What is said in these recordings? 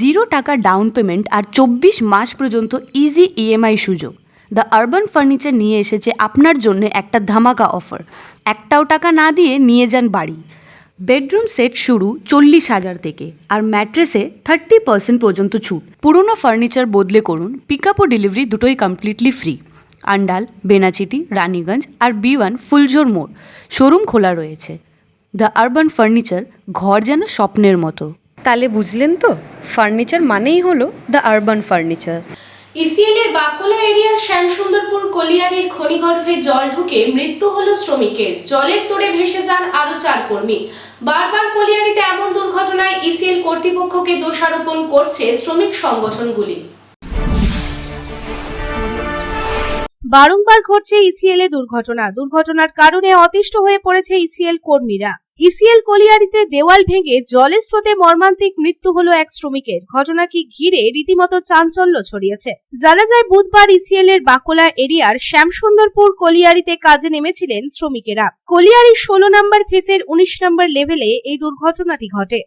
Zero টাকা down payment আর চব্বিশ মাস পর্যন্ত ইজি ইএমআই সুযোগ। দ্য আরবান ফার্নিচার নিয়ে এসেছে আপনার জন্য একটা ধামাকা অফার একটাও টাকা না দিয়ে নিয়ে যান বাড়ি। বেডরুম সেট শুরু চল্লিশ হাজার থেকে আর ম্যাট্রেসে থার্টি পার্সেন্ট পর্যন্ত ছুট। পুরনো ফার্নিচার বদলে করুন পিক আপ ও ডেলিভারি দুটোই কমপ্লিটলি ফ্রি আন্ডাল, বেনাচিটি, রানীগঞ্জ আর বি ওয়ান ফুলঝোর মোড়। শোরুম খোলা রয়েছে। দ্য আরবান ফার্নিচার ঘর যেন স্বপ্নের মতো। তাহলে বুঝলেন তো? ফার্নিচার মানেই হলো দ্য আরবান ফার্নিচার ইসিএলের বাকলা এরিয়ার শ্যামসুন্দরপুর কলিয়ারির খনিগর্ভে জল ঢুকে মৃত্যু হলো শ্রমিকের। জলের তোড়ে ভেসে যান আরও চার কর্মী। বারবার কলিয়ারিতে এমন দুর্ঘটনায় ইসিএল কর্তৃপক্ষকে দোষারোপণ করছে শ্রমিক সংগঠনগুলি। বারংবার ঘটছে ইসিএল এ দুর্ঘটনা। দুর্ঘটনার কারণে অতিষ্ঠ হয়ে পড়েছে ইসিএল কর্মীরা। ইসিএল কলিয়ারিতে দেওয়াল ভেঙে জলের স্রোতে মর্মান্তিক মৃত্যু হলো এক শ্রমিকের। ঘটনাকে ঘিরে রীতিমতো চাঞ্চল্য ছড়িয়েছে। জানা যায়, বুধবার ইসিএল এর বাকলা এরিয়ার শ্যামসুন্দরপুর কলিয়ারিতে কাজে নেমেছিলেন শ্রমিকেরা। কলিয়ারির ষোলো নম্বর ফেসের উনিশ নম্বর লেভেলে এই দুর্ঘটনাটি ঘটে।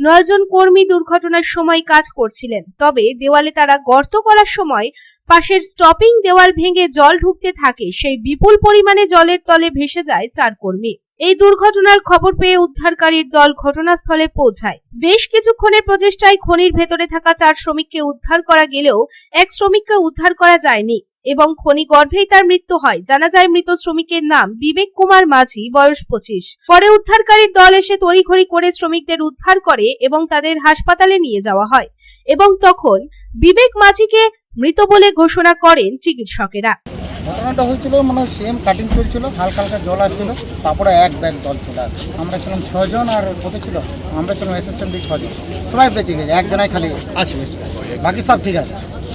নয়জন কর্মী দুর্ঘটনার সময় কাজ করছিলেন। তবে দেওয়ালে তারা গর্ত করার সময় পাশের স্টপিং দেওয়াল ভেঙে জল ঢুকতে থাকে, সেই বিপুল পরিমাণে জলের তলে ভেসে যায় চার কর্মী। এই দুর্ঘটনার খবর পেয়ে উদ্ধারকারীর দল ঘটনাস্থলে পৌঁছায়। বেশ কিছুক্ষণের প্রচেষ্টায় খনির ভেতরে থাকা চার শ্রমিককে উদ্ধার করা গেলেও এক শ্রমিককে উদ্ধার করা যায়নি। এবং খনি গর্ভেই তার মৃত্যু হয়। জানা যায় মৃত শ্রমিকের নাম বিবেক কুমার মাঝি বয়স পঁচিশ। পরে উদ্ধারকারীর দল এসে তড়িঘড়ি করে শ্রমিকদের উদ্ধার করে এবং তাদের হাসপাতালে নিয়ে যাওয়া হয় এবং তখন বিবেক মাঝিকে মৃত বলে ঘোষণা করেন চিকিৎসকেরা। ঘটনাটা হয়েছিল মানে সেম কাটিং চলছিল হালকা হালকা জল আসছিল তারপরে এক ব্যাগ জল চলে আসে। আমরা ছিলাম ছজন আর কত ছিল? আমরা ছিলাম এসএসএমডি ছজন। সবাই বেঁচে গেছে একজনাই খালি আছে বাকি সব ঠিক আছে।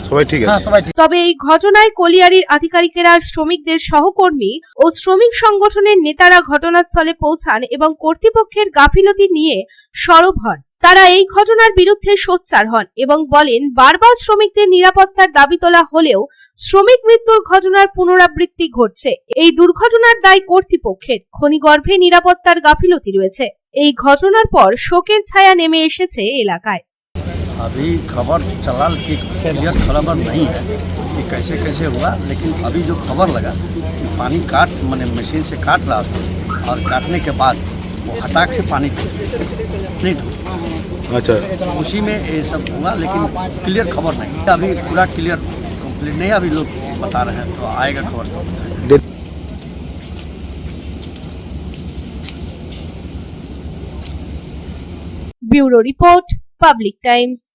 সবাই ঠিক হ্যাঁ আছে তবে এই ঘটনায় কলিয়ারির আধিকারিকেরা শ্রমিকদের সহকর্মী ও শ্রমিক সংগঠনের নেতারা ঘটনাস্থলে পৌঁছান এবং কর্তৃপক্ষের গাফিলতি নিয়ে সরব হন। তারা এই ঘটনার বিরুদ্ধে সোচ্চার হন এবং বলেন বারবার শ্রমিকদের নিরাপত্তার দাবি তোলা হলেও শ্রমিক মৃত্যুর ঘটনার পুনরাবৃত্তি ঘটছে। এই দুর্ঘটনার দায় কর্তৃপক্ষের। খনিগর্ভে নিরাপত্তার গাফিলতি রয়েছে। এই ঘটনার পর শোকের ছায়া নেমে এসেছে এলাকায়। अभी खबर चला की क्लियर खबर नहीं है कि कैसे कैसे हुआ लेकिन अभी जो खबर लगा कि पानी काट मैंने मशीन से काट रहा था और काटने के बाद वो हटाक से पानी अच्छा। उसी में ये सब हुआ लेकिन क्लियर खबर नहीं। अभी पूरा क्लियर कंप्लीट नहीं अभी लोग बता रहे हैं तो आएगा खबर। तो ब्यूरो रिपोर्ट पब्लिक टाइम्स।